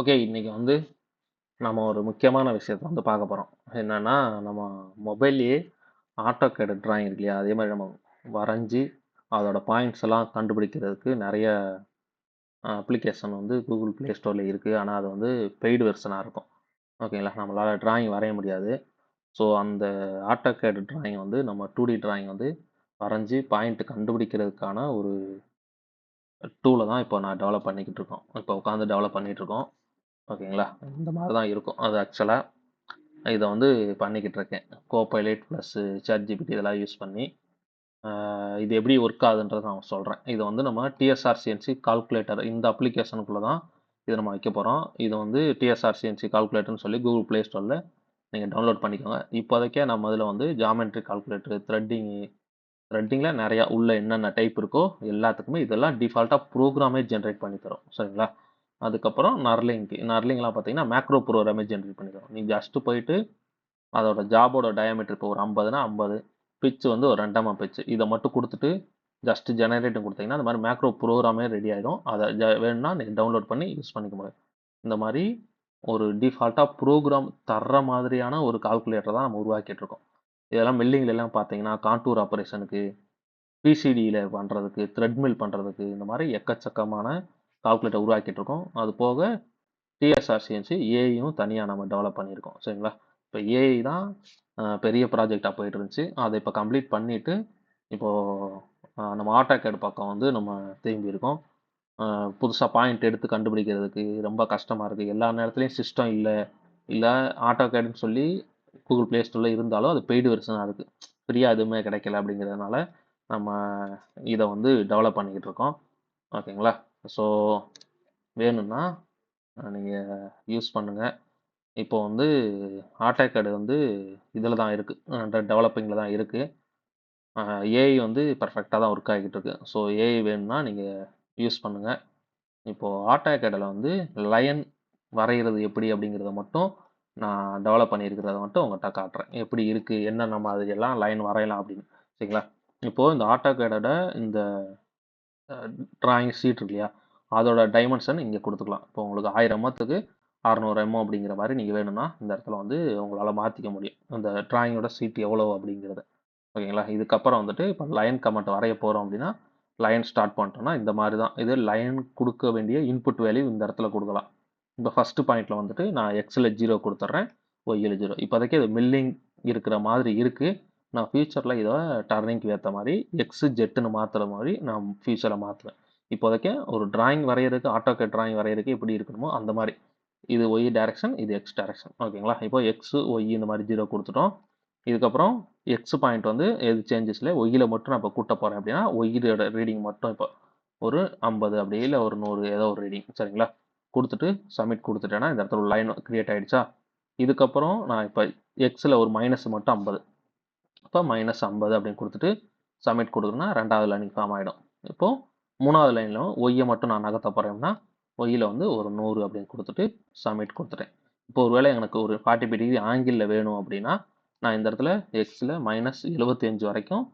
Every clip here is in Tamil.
ஓகே. இன்றைக்கி வந்து நம்ம ஒரு முக்கியமான விஷயத்த வந்து பார்க்க போகிறோம் என்னென்னா நம்ம மொபைல்லையே ஆட்டோ கேட் ட்ராயிங் இருக்கு இல்லையா? அதே மாதிரி நம்ம வரைஞ்சி அதோட பாயிண்ட்ஸ் எல்லாம் கண்டுபிடிக்கிறதுக்கு நிறைய அப்ளிகேஷன் வந்து கூகுள் ப்ளே ஸ்டோரில் இருக்குது ஆனால் அது வந்து பெய்டு வெர்ஷனாக இருக்கும். ஓகேங்களா? நம்மளால் டிராயிங் வரைய முடியாது. ஸோ, அந்த ஆட்டோ கேட் ட்ராயிங் வந்து நம்ம டூ டி ட்ராயிங் வந்து வரைஞ்சி பாயிண்ட் கண்டுபிடிக்கிறதுக்கான ஒரு டூலை தான் இப்போ நான் டெவலப் பண்ணிக்கிட்டு இருக்கோம். இப்போ உட்காந்து டெவலப் பண்ணிகிட்ருக்கோம் இருக்கோம். ஓகேங்களா? இந்த மாதிரி தான் இருக்கும். அது ஆக்சுவலாக இதை வந்து பண்ணிக்கிட்டு இருக்கேன். Copilot பிளஸ் ஜிபிடி இதெல்லாம் யூஸ் பண்ணி, இது எப்படி ஒர்க் ஆகுதுன்றதை நான் சொல்கிறேன் இதை வந்து நம்ம டிஎஸ்ஆர்சிஎன்சி கால்குலேட்டர் இந்த அப்ளிகேஷனுக்குள்ளே தான் இதை நம்ம வைக்க போகிறோம் இது வந்து டிஎஸ்ஆர்சிஎன்சி கால்குலேட்டர்னு சொல்லி கூகுள் ப்ளே ஸ்டோரில் நீங்கள் டவுன்லோட் பண்ணிக்கோங்க. இப்போதைக்கே நம்ம இதில் வந்து ஜாமெட்ரி கால்குலேட்டர், த்ரெட்டிங் த்ரெட்டிங்கில் நிறையா உள்ள என்னென்ன டைப் இருக்கோ எல்லாத்துக்குமே இதெல்லாம் டிஃபால்ட்டாக ப்ரோக்ராமே ஜென்ரேட் பண்ணி தரும். சரிங்களா? அதுக்கப்புறம் நர்லிங்க் நர்லிங்லாம் பார்த்தீங்கன்னா, மேக்ரோ ப்ரோ ஜெனரேட் ஜென்ரேட் பண்ணிக்கிறோம் நீங்கள் ஜஸ்ட்டு போயிட்டு அதோட ஜாபோட டயாமீட்டர் இப்போ ஒரு 50னா 50 பிட்ச் வந்து ஒரு 2 எம்எம் பிட்ச். மட்டும் கொடுத்துட்டு ஜஸ்ட் ஜெனரேட்டும் கொடுத்தீங்கன்னா அந்த மாதிரி மேக்ரோ ப்ரோக்ராமே ரெடி ஆகிடும் அதை ஜ வேணும்னா நீங்கள் டவுன்லோட் பண்ணி யூஸ் பண்ணிக்க முடியும். இந்த மாதிரி ஒரு டிஃபால்ட்டாக ப்ரோக்ராம் தர்ற மாதிரியான ஒரு கால்குலேட்டர் தான் நம்ம உருவாக்கிட்டு இருக்கோம். இதெல்லாம் மில்லிங்லலாம் பார்த்தீங்கன்னா, கான்டூர் ஆப்ரேஷனுக்கு பிசிடியில் பண்ணுறதுக்கு த்ரெட்மில் பண்ணுறதுக்கு இந்த மாதிரி எக்கச்சக்கமான கால்குலேட்டர் உருவாக்கிட்டு இருக்கோம். அது போக டிஎஸ்ஆர்சிஎன்சி ஏஐயும் தனியாக நம்ம டெவலப் பண்ணியிருக்கோம். சரிங்களா? இப்போ ஏஐ தான் பெரிய ப்ராஜெக்டாக போயிட்டு இருந்துச்சு. அதை இப்போ கம்ப்ளீட் பண்ணிவிட்டு இப்போது நம்ம ஆட்டோகேட் பக்கம் வந்து நம்ம திரும்பியிருக்கோம். இருக்கோம் புதுசாக பாயிண்ட் எடுத்து கண்டுபிடிக்கிறதுக்கு ரொம்ப கஷ்டமாக இருக்குது எல்லா நேரத்துலையும் சிஸ்டம் இல்லை இல்லை ஆட்டோகேடுன்னு சொல்லி கூகுள் ப்ளே ஸ்டோரில் இருந்தாலும் அது பெய்டு வெர்ஷனாக இருக்குது ஃப்ரீயாக எதுவுமே கிடைக்கல அப்படிங்கிறதுனால, நம்ம இதை வந்து டெவலப் பண்ணிக்கிட்டு இருக்கோம். ஓகேங்களா? ஸோ, வேணும்னா நீங்கள் யூஸ் பண்ணுங்கள் இப்போ வந்து ஆட்டோகேடு வந்து இதில் தான் இருக்குது டெவலப்பிங்கில் தான் இருக்குது ஏஐ வந்து பர்ஃபெக்டாக தான் ஒர்க் ஆகிட்டு இருக்கு. ஸோ, ஏஐ வேணும்னா நீங்கள் யூஸ் பண்ணுங்கள் இப்போது ஆட்டோகேடில் வந்து லயன் வரைகிறது எப்படி அப்படிங்கிறத மட்டும் நான் டெவலப் பண்ணியிருக்கிறத மட்டும் உங்கள்கிட்ட காட்டுறேன். எப்படி இருக்கு? என்னென்ன மாதிரியெல்லாம் லைன் வரையலாம் அப்படின்னு. சரிங்களா? இப்போது இந்த ஆட்டோகேடோட இந்த ட்ராயிங் ஷீட் இருக்கு இல்லையா? அதோட டைமென்ஷன் இங்கே கொடுத்துக்கலாம் இப்போ உங்களுக்கு ஆயிரம் எம்எத்துக்கு 600 எம்எம் அப்படிங்கிற மாதிரி நீங்கள் வேணும்னா, இந்த இடத்துல வந்து உங்களால் மாற்றிக்க முடியும். அந்த ட்ராயிங்கோட சீட் எவ்வளோ அப்படிங்கிறத. ஓகேங்களா? இதுக்கப்புறம் வந்துட்டு இப்போ லைன் கமெண்ட் வரைய போகிறோம் அப்படின்னா, லைன் ஸ்டார்ட் பண்ணிட்டோம்னா, இந்த மாதிரி தான். இது லைன் கொடுக்க வேண்டிய இன்புட் வேல்யூ இந்த இடத்துல கொடுக்கலாம் இந்த ஃபஸ்ட்டு பாயிண்ட்டில் வந்துட்டு நான் எக்ஸில் ஜீரோ கொடுத்துட்றேன் ஒய்யில் ஜீரோ இப்போதைக்கு அது மில்லிங் இருக்கிற மாதிரி இருக்குது நான் ஃப்யூச்சரில் இதை டர்னிங்க்கு ஏற்ற மாதிரி எக்ஸு ஜெட்டுன்னு மாற்றுற மாதிரி நான் ஃப்யூச்சரில் மாற்றுவேன் இப்போதைக்கு ஒரு டிராயிங் வரைகிறதுக்கு ஆட்டோகே டிராயிங் வரைகிறதுக்கு எப்படி இருக்கணுமோ அந்த மாதிரி இது ஒய் டேரெக்ஷன் இது எக்ஸ் டேரெக்ஷன் ஓகேங்களா? இப்போ எக்ஸு ஒய் இந்த மாதிரி ஜீரோ கொடுத்துட்டோம் இதுக்கப்புறம் எக்ஸ் பாயிண்ட் வந்து எது சேஞ்சஸில் ஒய்யில் மட்டும் நான் இப்போ கூட்ட போகிறேன் அப்படின்னா, ஒய்யோட ரீடிங் மட்டும் இப்போ ஒரு 50 அப்படி இல்லை ஒரு நூறு ஏதோ ஒரு ரீடிங். சரிங்களா? கொடுத்துட்டு சப்மிட் கொடுத்துட்டேன்னா இந்த இடத்துல ஒரு லைன் க்ரியேட் ஆகிடுச்சா இதுக்கப்புறம் நான் இப்போ எக்ஸில் ஒரு மைனஸ் மட்டும் 50. அப்போ மைனஸ் 50 அப்படின்னு கொடுத்துட்டு சப்மிட் குடுக்குறேன்னா, 2வது லைனிங் ஃபார்ம் ஆகிடும் இப்போது மூணாவது லைனில் ஒய்யை மட்டும் நான் நகர்த்த போகிறேன்னா ஒய்யில் வந்து ஒரு நூறு அப்படின்னு கொடுத்துட்டு சப்மிட் கொடுத்துட்டேன் இப்போ ஒருவேளை எனக்கு ஒரு 45 டிகிரி ஆங்கிளில் வேணும் அப்படின்னா, நான் இந்த இடத்துல எக்ஸில் மைனஸ் 75 வரைக்கும்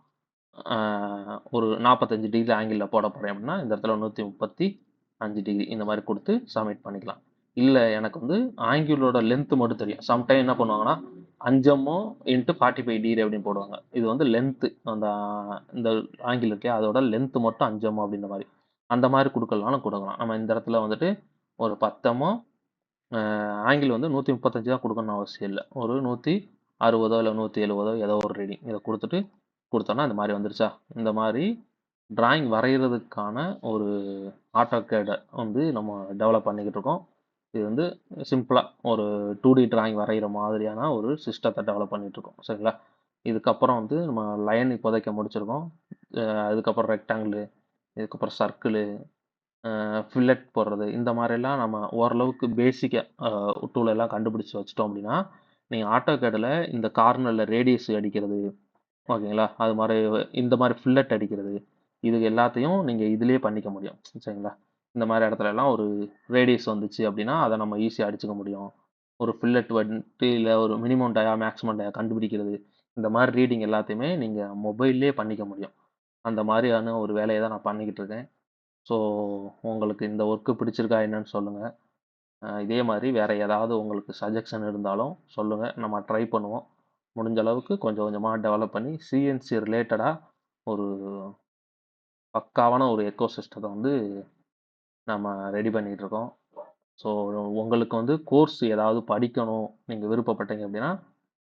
ஒரு 45 டிகிரி ஆங்கிளில் போட போகிறேன் அப்படின்னா, இந்த இடத்துல 135 டிகிரி இந்த மாதிரி கொடுத்து சப்மிட் பண்ணிக்கலாம். இல்லை எனக்கு வந்து ஆங்கிளோட லென்த் மட்டும் தெரியும். சம்டைம் என்ன பண்ணுவாங்கன்னா, அஞ்சமோ இன்ட்டு ஃபார்ட்டி ஃபைவ் டிகிரி அப்படின்னு போடுவாங்க. இது வந்து லென்த்து அந்த இந்த ஆங்கிள் இருக்கே அதோட லென்த் மட்டும் அஞ்சமோ அப்படின்ற மாதிரி அந்த மாதிரி கொடுக்கலனாலும் கொடுக்கலாம் நம்ம இந்த இடத்துல வந்துட்டு ஒரு பத்தமோ ஆங்கிள் வந்து 135 தான் கொடுக்கணும்னு அவசியம் இல்லை ஒரு நூற்றி அறுபதோ இல்லை நூற்றி எழுபதோ ஏதோ ஒரு ரீடிங். இதை கொடுத்துட்டு கொடுத்தோன்னா இந்த மாதிரி வந்துருச்சா? இந்த மாதிரி டிராயிங் வரைகிறதுக்கான ஒரு ஆட்டோகேட வந்து நம்ம டெவலப் பண்ணிக்கிட்டு இருக்கோம். இது வந்து சிம்பிளாக ஒரு டூ டி டிராயிங் வரைகிற மாதிரியான ஒரு சிஸ்டத்தை டெவலப் பண்ணிகிட்ருக்கோம் சரிங்களா? இதுக்கப்புறம் வந்து நம்ம லைன் இப்போதைக்கு முடிச்சிருக்கோம். அதுக்கப்புறம் ரெக்டாங்கிளு இதுக்கப்புறம் சர்க்கிளு ஃபில்லட் போடுறது இந்த மாதிரிலாம் நம்ம ஓரளவுக்கு பேசிக்காக அ டூல் எல்லாம் கண்டுபிடிச்சு வச்சுட்டோம் அப்படின்னா, நீங்க ஆட்டோகேட்ல இந்த கார்னரில் ரேடியஸ் அடிக்கிறது, ஓகேங்களா? அது மாதிரி இந்த மாதிரி ஃபில்லட் அடிக்கிறது, இது எல்லாத்தையும் நீங்கள் இதிலே பண்ணிக்க முடியும். சரிங்களா? இந்த மாதிரி இடத்துல எல்லாம் ஒரு ரேடியஸ் வந்துச்சு அப்படின்னா, அதை நம்ம ஈஸியாக அடிச்சுக்க முடியும். ஒரு ஃபில்லட் வந்துட்டு இல்லை ஒரு மினிமம் டயா, மேக்ஸிமம் டயா கண்டுபிடிக்கிறது. இந்த மாதிரி ரீடிங் எல்லாத்தையுமே நீங்கள் மொபைல்லே பண்ணிக்க முடியும். அந்த மாதிரியான ஒரு வேலையை தான் நான் பண்ணிக்கிட்டு இருக்கேன். ஸோ உங்களுக்கு இந்த ஒர்க்கு பிடிச்சிருக்கா என்னன்னு சொல்லுங்கள் இதே மாதிரி வேறு ஏதாவது உங்களுக்கு சஜஷன் இருந்தாலும் சொல்லுங்கள் நம்ம ட்ரை பண்ணுவோம் முடிஞ்ச அளவுக்கு கொஞ்சம் கொஞ்சமாக டெவலப் பண்ணி சிஎன்சி ரிலேட்டடாக ஒரு பக்காவான ஒரு எக்கோ சிஸ்டத்தை வந்து நம்ம ரெடி பண்ணிகிட்ருக்கோம் ஸோ உங்களுக்கு வந்து கோர்ஸ் ஏதாவது படிக்கணும் நீங்கள் விருப்பப்பட்டீங்க அப்படின்னா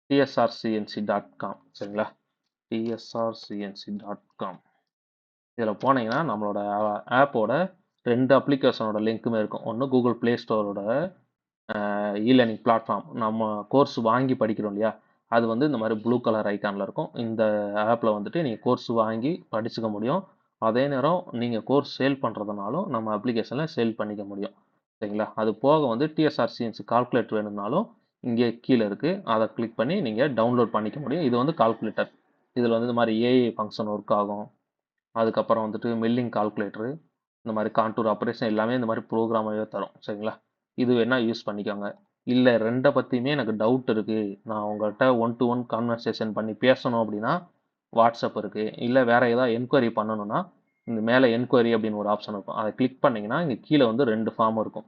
டிஎஸ்ஆர்சிஎன்சி டாட் காம் சரிங்களா? டிஎஸ்ஆர்சிஎன்சி டாட் காம் இதில் போனீங்கன்னா நம்மளோட ஆப்போட ரெண்டு அப்ளிகேஷனோட லிங்க்குமே இருக்கும். ஒன்று கூகுள் ப்ளே ஸ்டோரோட இ-லேர்னிங் பிளாட்ஃபார்ம் நம்ம கோர்ஸ் வாங்கி படிக்கிறோம் இல்லையா? அது வந்து இந்த மாதிரி ப்ளூ கலர் ஐக்கானில் இருக்கும். இந்த ஆப்பில் வந்துட்டு நீங்கள் கோர்ஸ் வாங்கி படிச்சுக்க முடியும். அதே நேரம் நீங்கள் கோர்ஸ் சேல் பண்ணுறதுனாலும் நம்ம அப்ளிகேஷனில் சேல் பண்ணிக்க முடியும். சரிங்களா? அது போக வந்து டிஎஸ்ஆர்சிஎன்சி கால்குலேட்டர் வேணும்னாலும் இங்கே கீழே இருக்குது அதை கிளிக் பண்ணி நீங்கள் டவுன்லோட் பண்ணிக்க முடியும். இது வந்து கால்குலேட்டர் இதில் வந்து இந்த மாதிரி ஏஐ ஃபங்க்ஷன் ஒர்க் ஆகும். அதுக்கப்புறம் வந்துட்டு மில்லிங் கால்குலேட்டரு இந்த மாதிரி கான்டூர் ஆப்ரேஷன் எல்லாமே இந்த மாதிரி ப்ரோக்ராமாகவே தரும். சரிங்களா? இது வேணால் யூஸ் பண்ணிக்கோங்க. இல்லை ரெண்டை பற்றியுமே எனக்கு டவுட் இருக்குது நான் உங்கள்கிட்ட ஒன் டு ஒன் கான்வர்சேஷன் பண்ணி பேசணும் அப்படின்னா வாட்ஸ்அப் இருக்குது இல்லை வேறு ஏதாவது என்கொயரி பண்ணணும்னா இந்த மேலே என்கொயரி அப்படின்னு ஒரு ஆப்ஷன் இருக்கும். அதை கிளிக் பண்ணிங்கன்னா இங்கே கீழே வந்து ரெண்டு ஃபார்ம் இருக்கும்.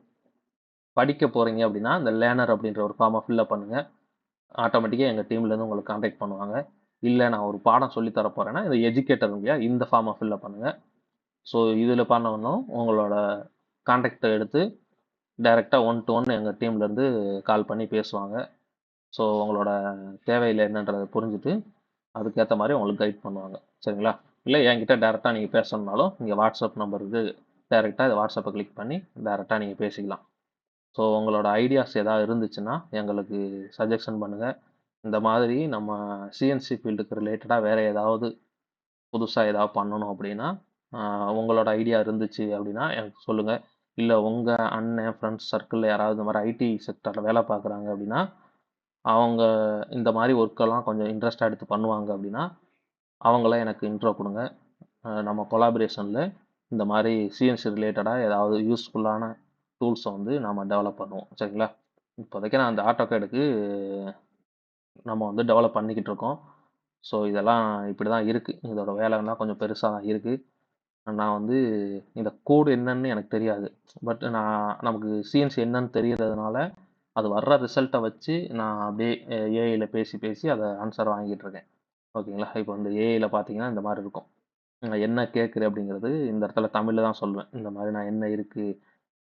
படிக்க போகிறீங்க அப்படின்னா இந்த லேனர் அப்படின்ற ஒரு ஃபார்மை ஃபில்அப் பண்ணுங்கள் ஆட்டோமேட்டிக்காக எங்கள் டீம்லேருந்து உங்களுக்கு காண்டாக்ட் பண்ணுவாங்க. இல்லை நான் ஒரு பாடம் சொல்லி தர போகிறேன்னா இந்த எஜுகேட்டர் இல்லையா இந்த ஃபார்மை ஃபில்அப் பண்ணுங்கள் ஸோ இதில் பண்ணணும் உங்களோட காண்டாக்டை எடுத்து டைரெக்டாக ஒன் டு ஒன் எங்கள் டீம்லேருந்து கால் பண்ணி பேசுவாங்க. ஸோ உங்களோட தேவையில் என்னன்றதை புரிஞ்சுட்டு அதுக்கேற்ற மாதிரி உங்களுக்கு கைட் பண்ணுவாங்க. சரிங்களா? இல்லை என்கிட்ட டேரெக்டாக நீங்கள் பேசணுன்னாலும் நீங்கள் வாட்ஸ்அப் நம்பருக்கு டேரெக்டாக இது வாட்ஸ்அப்பை கிளிக் பண்ணி டேரெக்டாக நீங்கள் பேசிக்கலாம். ஸோ உங்களோட ஐடியாஸ் ஏதாவது இருந்துச்சுன்னா எங்களுக்கு சஜஷன் பண்ணுங்கள் இந்த மாதிரி நம்ம சிஎன்சி ஃபீல்டுக்கு ரிலேட்டடாக வேறு ஏதாவது புதுசாக ஏதாவது பண்ணணும் அப்படின்னா உங்களோட ஐடியா இருந்துச்சு அப்படின்னா எனக்கு சொல்லுங்கள் இல்லை உங்கள் அண்ணன் ஃப்ரெண்ட்ஸ் சர்க்கிளில் யாராவது இந்த மாதிரி ஐடி செக்டரில் வேலை பார்க்குறாங்க அப்படின்னா அவங்க இந்த மாதிரி ஒர்க்கெல்லாம் கொஞ்சம் இன்ட்ரெஸ்டாக எடுத்து பண்ணுவாங்க அப்படின்னா அவங்கள எனக்கு இன்ட்ரோ கொடுங்க. நம்ம கொலாபரேஷனில் இந்த மாதிரி சிஎன்சி ரிலேட்டடாக ஏதாவது யூஸ்ஃபுல்லான டூல்ஸை வந்து நம்ம டெவலப் பண்ணுவோம். சரிங்களா? இப்போதைக்கு நான் அந்த ஆட்டோகேடுக்கு நம்ம வந்து டெவலப் பண்ணிக்கிட்டு இருக்கோம். ஸோ இதெல்லாம் இப்படி தான் இருக்குது இதோட வேலைலாம் கொஞ்சம் பெருசாக தான் இருக்குது நான் வந்து இந்த கோடு என்னன்னு எனக்கு தெரியாது. பட் நான் நமக்கு சிஎன்சி என்னன்னு தெரியறதுனால அது வர்ற ரிசல்ட்டை வச்சு நான் அப்படியே ஏஐயில் பேசி பேசி அதை ஆன்சர் வாங்கிட்டு இருக்கேன். ஓகேங்களா? இப்போ இந்த ஏஐயில் பார்த்தீங்கன்னா இந்த மாதிரி இருக்கும். நான் என்ன கேட்குறேன் அப்படிங்கிறது இந்த இடத்துல தமிழில் தான் சொல்லுவேன் இந்த மாதிரி நான் என்ன இருக்குது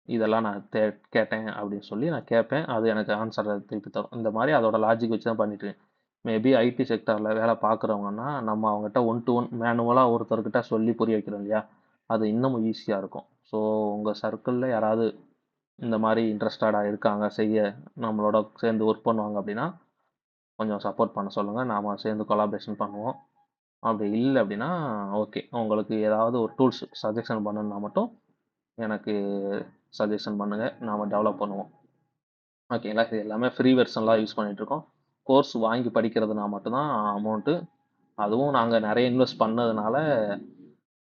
இதெல்லாம் நான் தே கேட்டேன் அப்படின்னு சொல்லி நான் கேட்பேன். அது எனக்கு ஆன்சரை திருப்பி தரும். இந்த மாதிரி அதோட லாஜிக் வச்சு தான் பண்ணிட்டுருக்கேன் மேபி ஐடி செக்டரில் வேலை பார்க்குறவங்கன்னா நம்ம அவங்ககிட்ட ஒன் டு ஒன் மேனுவலாக ஒருத்தர்கிட்ட சொல்லி புரிய வைக்கிறோம் இல்லையா? அது இன்னமும் ஈஸியாக இருக்கும். ஸோ உங்கள் சர்க்கிளில் யாராவது இந்த மாதிரி இன்ட்ரெஸ்டடாக இருக்காங்க செய்ய நம்மளோட சேர்ந்து ஒர்க் பண்ணுவாங்க அப்படின்னா கொஞ்சம் சப்போர்ட் பண்ண சொல்லுங்கள் நாம் சேர்ந்து கொலாபரேஷன் பண்ணுவோம். அப்படி இல்லை அப்படின்னா ஓகே உங்களுக்கு ஏதாவது ஒரு டூல்ஸ் சஜஷன் பண்ணணுன்னா மட்டும் எனக்கு சஜஷன் பண்ணுங்கள் நாம் டெவலப் பண்ணுவோம். ஓகேங்களா இது எல்லாமே ஃப்ரீ வெர்ஷன்லாம் யூஸ் பண்ணிகிட்ருக்கோம் கோர்ஸ் வாங்கி படிக்கிறதுனா மட்டும்தான் அமௌண்ட்டு அதுவும் நாங்கள் நிறைய இன்வெஸ்ட் பண்ணதுனால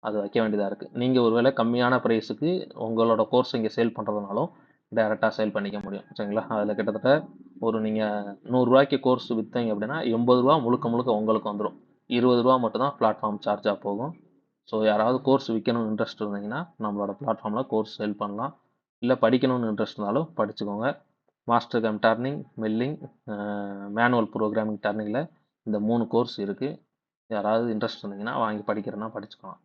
அது வைக்க வேண்டியதாக இருக்குது நீங்கள் ஒருவேளை கம்மியான ப்ரைஸுக்கு உங்களோட கோர்ஸ் இங்கே சேல் பண்ணுறதுனாலும் டேரெக்டாக சேல் பண்ணிக்க முடியும். சரிங்களா? அதில் கிட்டத்தட்ட ஒரு நீங்கள் நூறுரூவாய்க்கு கோர்ஸ் விற்றீங்க அப்படின்னா எண்பது ரூபா முழுக்க முழுக்க உங்களுக்கு வந்துடும் இருபது ரூபா மட்டும்தான் பிளாட்ஃபார்ம் சார்ஜாக போகும். ஸோ யாராவது கோர்ஸ் விற்கணும்னு இன்ட்ரெஸ்ட் இருந்தீங்கன்னா நம்மளோட பிளாட்ஃபார்மில் கோர்ஸ் சேல் பண்ணலாம். இல்லை படிக்கணும்னு இன்ட்ரெஸ்ட் இருந்தாலும் படிச்சுக்கோங்க. Master cum turning milling manual programming டர்னிங்கில் இந்த மூணு கோர்ஸ் இருக்குது யாராவது இன்ட்ரெஸ்ட் இருந்தீங்கன்னா வாங்கி படிக்கிறேன்னா படிச்சுக்கலாம்.